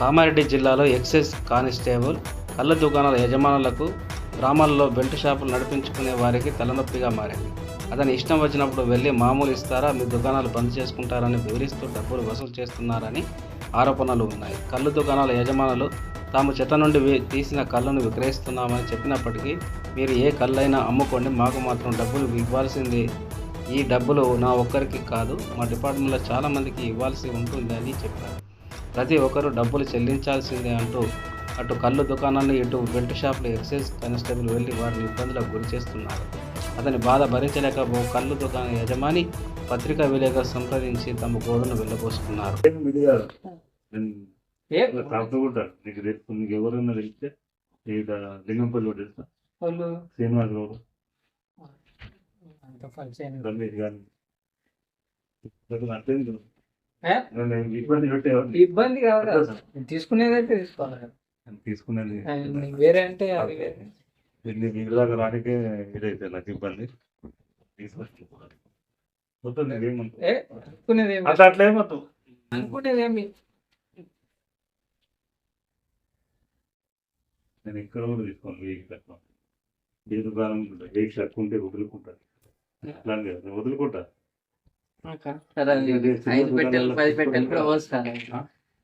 కామారెడ్డి జిల్లాలో excise constable కళ్ళ దుకాణాల యజమానులకు గ్రామాల్లో బెల్ట్ షాపులు నడిపించుకునే వారికి తలనొప్పిగా మారింది. అతని ఇష్టం వచ్చినప్పుడు వెళ్ళి మామూలు ఇస్తారా మీ దుకాణాలు బంద్ చేసుకుంటారని వివరిస్తూ డబ్బులు వసూలు చేస్తున్నారని ఆరోపణలు ఉన్నాయి. కళ్ళు దుకాణాల యజమానులు తాము చెత్త నుండి తీసిన కళ్ళను విక్రయిస్తున్నామని చెప్పినప్పటికీ మీరు ఏ కళ్ళైనా అమ్ముకోండి మాకు మాత్రం డబ్బులు ఇవ్వాల్సింది. ఈ డబ్బులు నా ఒక్కరికి కాదు మా డిపార్ట్మెంట్లో చాలామందికి ఇవ్వాల్సి ఉంటుందని చెప్పారు. ప్రతి ఒక్కరూ డబ్బులు చెల్లించాల్సిందే అంటూ అటు కళ్ళు దుకాణాలు ఇటు బెల్ట్ షాపులు ఎక్సైజ్ కానిస్టేబుల్ వెళ్ళి వారిని ఇబ్బందులకు గురి చేస్తున్నారు. అతని బాధ భరించలేక ఓ కళ్ళు దుకాణ యజమాని పత్రికా విలేకరు సంప్రదించి తమ గోడును వెళ్ళబోసుకున్నారు. నీకు తెలుసు నీకు ఎవరైనా తెలిస్తే ఇక్కడ లింగంపల్లి కూడా తెలుసా? వాళ్ళు? శ్రీనివాస్ గౌడ్ అంత ఇబ్బంది కాదు కదా. తీసుకునేదైతే తీసుకోవాలి. తీసుకునేది వేరే అంటే అది వేరే. వీళ్ళ దాకా రానికే ఇదైతే నాకు ఇబ్బంది. నేను ఇక్కడ కూడా తీసుకోను వెయ్యి తక్కువ. ఏ దుకాణం ఉంటే వదులుకుంటాను అట్లా అని కాదు, నేను వదులుకుంటా ఐదు పెట్టెలు పది పెట్టెలు కూడా పోస్తారు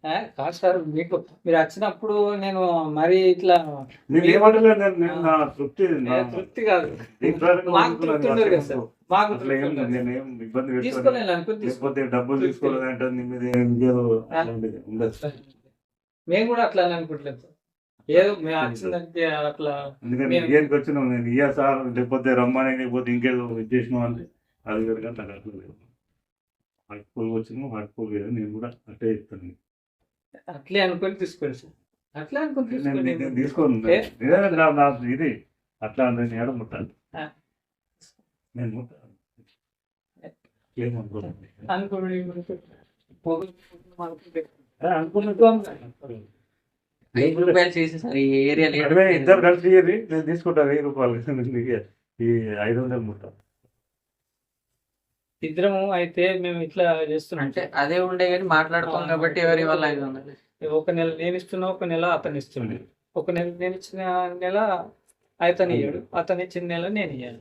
ఏ, కాదు సార్ మీకు మీరు వచ్చినప్పుడు నేను మరి ఇట్లా తృప్తి ఏ, కాదు. మాకు తృప్తి ఉండదు కదా సార్. ఏం మేము కూడా అట్లా అనుకుంటలేదు సార్. ఏదో మేము వచ్చిందంటే అట్లా ఏనికి వచ్చినావు నేను ఇయ్యా సార్ లేకపోతే రమ్మని లేకపోతే ఇంకేదో ఇచ్చేసినావు అంటే అది కనుక నాకు అట్లా లేదు. హాట్ పూల్ వచ్చినావు హాట్ పూల్ లేదు నేను కూడా అట్టే ఇస్తాను అట్లే అనుకొని తీసుకోండి సార్. అట్లా అనుకొని నేను తీసుకోండి. నేను తీసుకోను. ఏ? నిజంగా నా- నా ఇది అట్లా నేను ఏడ ముట్టాను. నేను ముట్టాను ఇద్దరు కలిసి నేను తీసుకుంటా వెయ్యి రూపాయలు. నీకు ఈ ఐదు వందలు ముట్టా. ఇద్దరము అయితే మేము ఇట్లా చేస్తున్నాం. అంటే అదే ఉండే కానీ మాట్లాడుకోం కాబట్టి ఎవరి వల్ల ఒక నెల నేను ఇస్తున్నా ఒక నెల అతను ఇస్తుండే ఒక నెల నేను ఇచ్చిన నెల అతను ఇయ్యాడు. అతను ఇచ్చిన నెల నేను ఇయ్యాలి.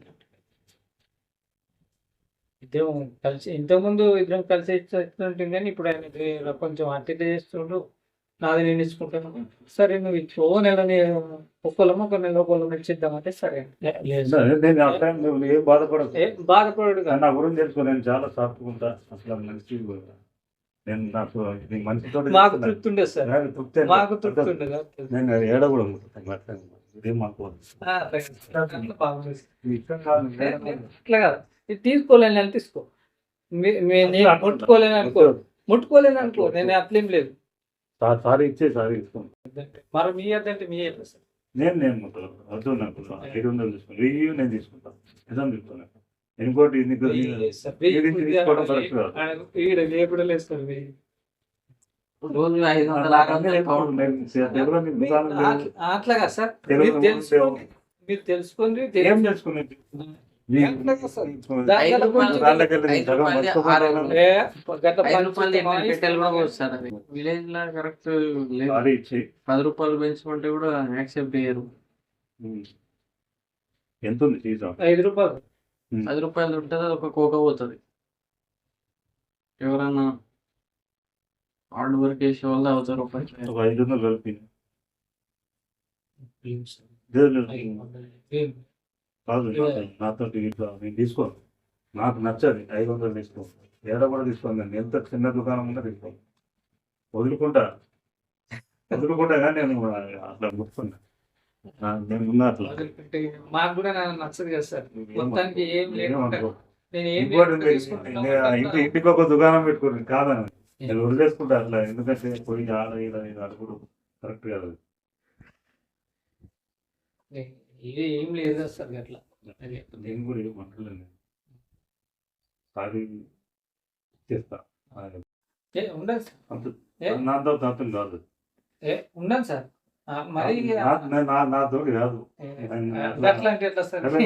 ఇద్దరం కలిసి ఇంతకుముందు ఇద్దరం కలిసి ఇస్తుంటాం కానీ ఇప్పుడు ఆయన కొంచెం అతిథి చేస్తుండు. నాది నేను ఇచ్చుకుంటాను. సరే నువ్వు ఇచ్చు ఓ నెల నేను ఒక్కళ్ళము ఒక నెల ఒకళ్ళం ఇచ్చిద్దామంటే సరే. నేను ఆ టైం నువ్వు ఏం బాధపడదు ఏ బాధపడు కాదు. నా గురించి తెలుసుకో నేను చాలా సాఫ్ట్గా అసలు మంచి నేను నాకు మనిషితో మాకు తృప్తి ఉండదు సార్. మాకు తృప్తి ఉండదు నేను ఏడ కూడా అట్లా ఇదేం మాకు ఆ, రైట్. అట్లా బాగుంది. ఇష్టం కాదు అట్లా కాదు. ఇది తీసుకోలేని అని తీసుకో. మీ- మీ- నేను ముట్టుకోలేను అనుకో. ముట్టుకోలేను అనుకో. నేను అట్లేం లేదు. సార్ సారీ ఇచ్చే సారీ మరి మీ మీ నేను నేను వద్దు నాకు ఐదు వందలు వెయ్యి నేను తీసుకుంటాను నిజం చెప్తాను ఇంకోటి అట్లాగా సార్ మీరు తెలుసుకోండి. మీరు తెలుసుకోండి. ఏం విలేజ్లో కరెక్ట్ లేదు. సారీ ఇచ్చి. పది రూపాయలు పెంచుకుంటే కూడా యాక్సెప్ట్ చేయరు. ఎంత ఉంది ఐదు రూపాయలు. పది రూపాయలు ఉంటుంది అది ఒక కోక పోతుంది. ఎవరన్నా హార్డ్ వర్క్ చేసే వాళ్ళు అవుతారు రూపాయలు ఒక ఐదు వందలు కలిపి కాదు నాతో ఇట్లా నేను తీసుకోను నాకు నచ్చది ఐదు వందలు తీసుకో. ఏడ కూడా తీసుకోను నేను. ఎంత చిన్న దుకాణం ఉన్నా తీసుకోను వదులుకుంటా. వదులుకుంటా కానీ నేను అట్లా ముట్టుకున్నా. నా- నేను ఉన్నా అట్లా. మాకు కూడా నచ్చదు కదా సార్. మొత్తానికి ఏం ఇంటి- ఇంటి ఇంటికి ఒక దుకాణం పెట్టుకోండి కాదని నేను వదిలేసుకుంటా అట్లా. ఎందుకంటే పోయి ఆడ ఈడ అడుగుడు కరెక్ట్ కాదు. ఇది ఏం లేదు సార్ అట్లా. నేను కూడా ఏం అంటలేను సారీ చేస్తా. ఏ, ఉండదు సార్? నాతో తాతం కాదు. ఏ ఉండదు సార్. మరి నా- తోటి కాదు. అట్లా- అంటే ఎట్లా సార్? మరి.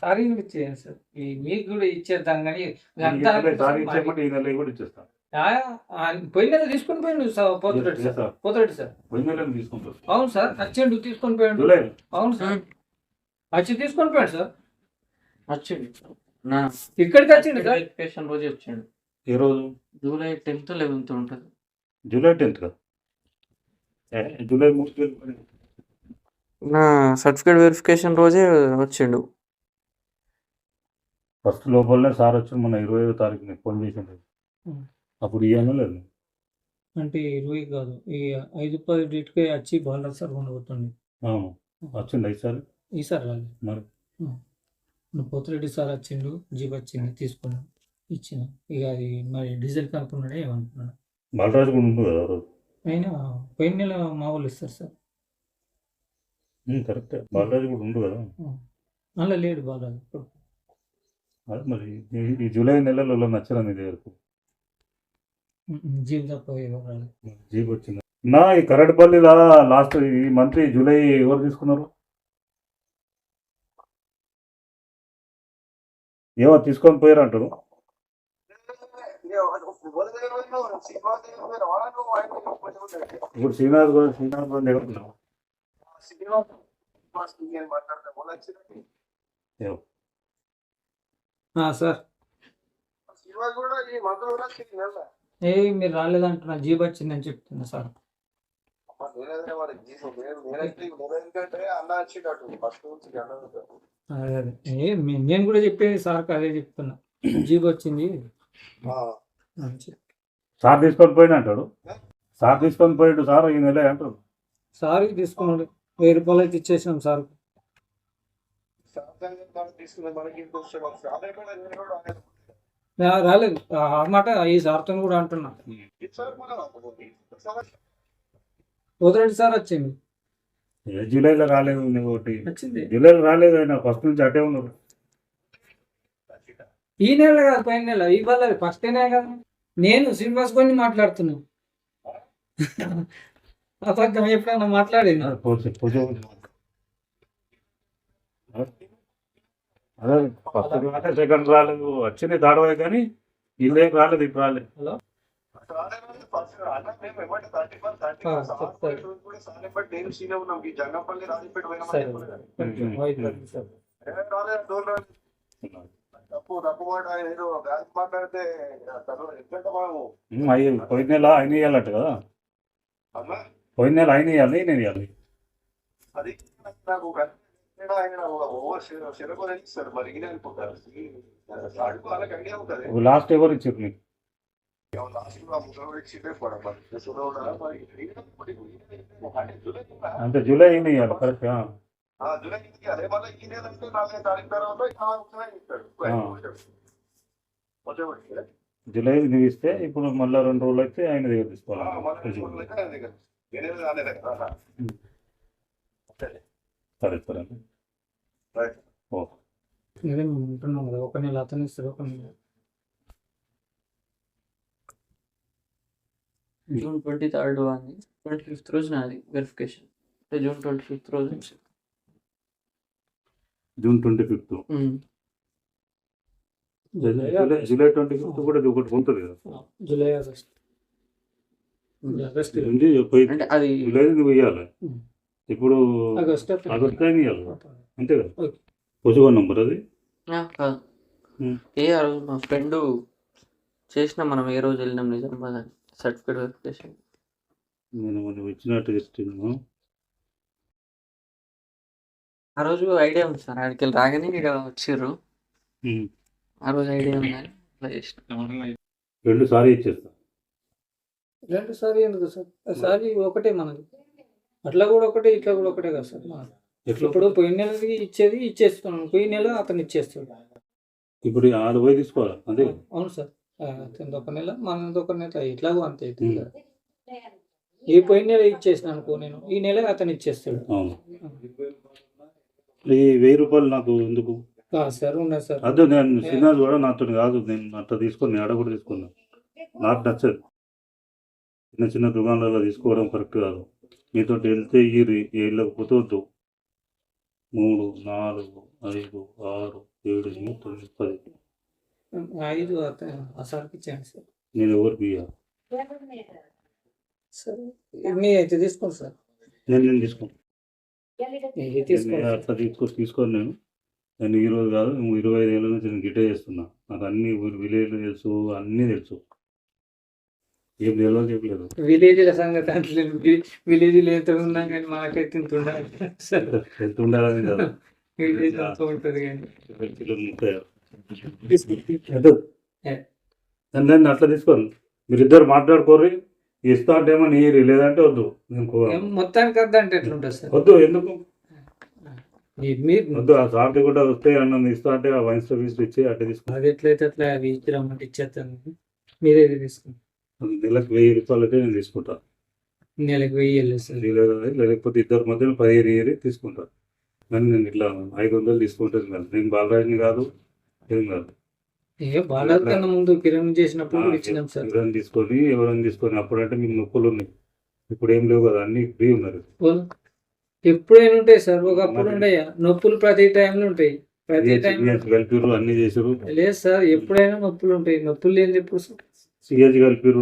సారీ ఇచ్చేయండి సార్. మీకు కూడా ఇచ్చేద్దాం కానీ సారీ ఇచ్చేయమంటే ఈ నెల కూడా ఇచ్చేస్తాను పోయిన నెల తీసుకొని పోయిండు sir Potureddy sir. Potureddy sir. అవును సార్ వచ్చిండు తీసుకొని పోయాడు. జూలై అవును సార్. వచ్చి తీసుకొని పోయాడు సార్. వచ్చిండు నా ఇక్కడికి వచ్చిండు సార్. వెరిఫికేషన్ రోజు వచ్చిండు. ఏ రోజు? జూలై టెన్త్ లెవెన్త్ ఉంటుంది. జూలై టెన్త్ కదా ఏ, జూలై. నా సర్టిఫికేట్ వెరిఫికేషన్ రోజే వచ్చిండు. ఫస్ట్ లోపలనే సార్ వచ్చి మన ఇరవై తారీఖుని ఫోన్ చేసిండు. అప్పుడు ఇవ్వను లేదు. అంటే ఇరవై కాదు ఈ ఐదు పది డేట్కే వచ్చి బాలరాజ్ సార్ ఉండబోతుంది అవును. వచ్చింది ఈసారి ఈసారి రాలేదు మరి? పోతిరెడ్డి సార్ వచ్చిండు జీప్ వచ్చింది తీసుకున్నాను ఇచ్చిన. ఇక అది మరి డీజిల్ కనుక్కున్నాడే ఏమనుకున్నాడు? బాలరాజు కూడా ఉంటుంది కదా రోజు? అయినా పోయిన నెల మా వాళ్ళు ఇస్తారు సార్. కరెక్టే. బాలరాజు కూడా ఉండు కదా. అలా లేడు బాలరాజు ఇప్పుడు. అదే మరి ఈ- ఈ జూలై నెలలో నచ్చరా నీ దగ్గరకు? జీప్ ఎవరు వచ్చింది నా ఈ కరటిపల్లి లాస్ట్ ఈ మంత్ ఈ జూలై ఎవరు తీసుకున్నారు? ఏమో తీసుకొని పోయారు అంటారు ఇప్పుడు శ్రీనాథ్ కూడా శ్రీనాథ్ కూడా దగ్గర ఏమో. ఆ, సార్. ఏ మీరు రాలేదంటున్నా జీప్ వచ్చిందని చెప్తున్నా సార్. అదే అదే నేను కూడా చెప్పేది సార్కి అదే చెప్తున్నా. జీప్ వచ్చింది. సార్ తీసుకొని పోయిన అంటాడు. సార్ తీసుకొని పోయాడు సార్ ఈ నెల అంటాడు. సార్కి తీసుకున్నాడు. వెయ్యి రూపాయలు అయితే ఇచ్చేసాం సార్ రాలేదు. ఆ మాట ఈ సార్తో కూడా అంటున్నా. పోతిరెడ్డి సార్ వచ్చింది ఏ జూలైలో రాలేదు నువ్వు ఒకటి. వచ్చింది. జూలైలో రాలేదు ఆయన ఫస్ట్ నుంచి అటే ఉన్నాడు. ఈ నెల కాదు పైన నెల. ఇవాళ ఫస్ట్ నెల? కదా నేను శ్రీనివాస్ కొని మాట్లాడుతున్నా ఎప్పుడైనా మాట్లాడేది? అదే సెకండ్ రాలేదు. వచ్చింది దాడవే కానీ ఇల్లు రాలేదు ఇప్పుడు రాలేదు. హలో. తప్పు తప్పు మాట ఆయన ఏదో బ్యాచ్ మాట్లాడితే ఎట్లంటే మనము పోయిన నెల ఆయన ఇవ్వాలట కదా. పోయిన నెల ఆయన ఇవ్వాలి నేను ఇవ్వాలి అది నాకు లాస్ట్ ఎవరు ఇచ్చారు ఈయన అంటే జూలై ఇవ్వాలి కరెక్ట్ జూలై అదే మళ్ళీ ఈ నెల అంటే నాలుగైదు తారీఖు తర్వాత. జూలై నువ్వు ఇస్తే ఇప్పుడు మళ్ళీ రెండు రోజులు అయితే ఆయన దగ్గర తీసుకోవాలి. సరే సరే అదే మేము ఉంటున్నాం కదా ఒక నెల అతను ఇస్తారు ఒక నెల. జూన్ ట్వంటీ థర్డ్ అని ట్వంటీ ఫిఫ్త్ రోజు నాది వెరిఫికేషన్ అంటే జూన్ ట్వంటీ ఫిఫ్త్ రోజు June twenty fifth. July July twenty fifth కూడా ఒకటి ఉంటుంది కదా. July August. ఆగస్ట్ అంటే అది జూలై నువ్వు ఇవ్వాలి. ఇప్పుడు ఆగస్ట్ ఆగస్ట్ ఇవ్వాలి. అంతే కదా. పొజుగో నంబర్ అది? కాదు. ఏ ఆ రోజు మా ఫ్రెండ్ చేసిన మనం ఏ రోజు వెళ్ళినాం నిజామాబాద్ అని సర్టిఫికేట్ వెరిఫికేషన్ నేను మనం ఇచ్చినట్టు ఇస్తున్నాను ఆ రోజు ఐడియా ఉంది సార్. ఆడికి వెళ్ళి రాగానే ఇక్కడ వచ్చిర్రు. ఉమ్. ఆ రోజు ఐడియా ఉందని అట్లా చేసిన. రెండు సారి ఇచ్చేస్తా. రెండు సారి ఎందుకు సార్? సారి ఒకటే మనది. అట్లా కూడా ఒకటే ఇట్లా కూడా ఒకటే కదా సార్ మనది. ఎట్లా? ఇప్పుడు పోయిన నెలకి ఇచ్చేది ఇచ్చేస్తున్నాం. పోయిన నెల అతను ఇచ్చేస్తాడు. ఇప్పుడు ఆరు పోయి తీసుకోవాలి? అంతే కదా? అవును సార్. ఆ, అతనిది ఒక నెల మనది ఒక నెల ఇట్లాగో అంతే. ఈ పోయిన నెల ఇచ్చేసిన అనుకో నేను ఈ నెల అతను ఇచ్చేస్తాడు. అవును. ఈ వెయ్యి రూపాయలు నాకు ఎందుకు? సార్ ఉన్నది సార్. అదే నేను సినిమా కూడా నాతో కాదు నేను అట్లా తీసుకొని ఆడ కూడా తీసుకున్నా. నాకు నచ్చదు. చిన్న చిన్న దుకాణాలలో తీసుకోవడం కరెక్ట్ కాదు. మీతో వెళ్తే ఇయ్యి వెళ్ళకపోతే వద్దు. మూడు నాలుగు ఐదు ఆరు ఏడు ఎనిమిది తొమ్మిది పది. ఐదు ఇచ్చేయండి సార్. నేను ఎవరికి ఇయ్య. సరే మీ అయితే తీసుకోండి సార్. నేను నేను తీసుకోను. అట్లా తీసుకో తీసుకోను నేను. నేను ఈ రోజు కాదు ఇరవై ఐదు ఏళ్ళ నుంచి నేను గిట్టే చేస్తున్నా. నాకు అన్ని విలేజ్లు తెలుసు అన్నీ తెలుసు. ఏం తెలియదు చెప్పలేదు. విలేజ్ల సంగతి అంటే విలేజ్ ఎంత ఉన్నాం కానీ మనకైతే ఇంత ఉండాలి. ఎంత ఉండాలని కదా. విలేజ్ అంత ఉంటుంది కానీ. నన్ను అట్లా తీసుకోను మీరిద్దరు మాట్లాడుకోర్రి ఇస్తా అంటే ఏమో నీరు లేదంటే వద్దు. మొత్తానికి అంటే ఎట్లుంటుంది సార్? వద్దు ఎందుకు? వద్దు ఆ సార్టీ కూడా వస్తే అన్నది ఇస్తా అంటే వైన్స్ సర్వీస్ ఇచ్చి అట్టే తీసుకో. అది ఎట్లయితే అట్లా అవి ఇచ్చిరమ్మంటే ఇచ్చేస్తాను. మీరే తీసుకోండి. నెలకు వెయ్యి రూపాయలకే నేను తీసుకుంటా. నెలకు వెయ్యి లేదు- లేకపోతే ఇద్దరు మధ్యలో పదిహేను ఇయర్ తీసుకుంటా. కానీ నేను ఇట్లా ఐదు వందలు తీసుకుంటాను కాదు. నేను బాలరాజుని కాదు ఏం కాదు. ఏ కన్నా ముందు కిరణ్ చేసినప్పుడు ఇచ్చినాం సార్. తీసుకొని ఎవరైనా తీసుకొని అప్పుడంటే మీకు నొప్పులు ఉన్నాయి. ఇప్పుడు ఏం లేవు కదా అన్ని ఫ్రీ ఉన్నారు. ఎప్పుడైనా ఉంటాయి సార్ ఒకప్పుడు ఉండయా? నొప్పులు ప్రతి టైంలో ఉంటాయి. ప్రతి టైం కలిపిరు అన్ని చేసారు లేదు సార్ ఎప్పుడైనా నొప్పులు ఉంటాయి. నొప్పులు లేని ఎప్పుడు సార్. సిహెచ్ కలిపిరు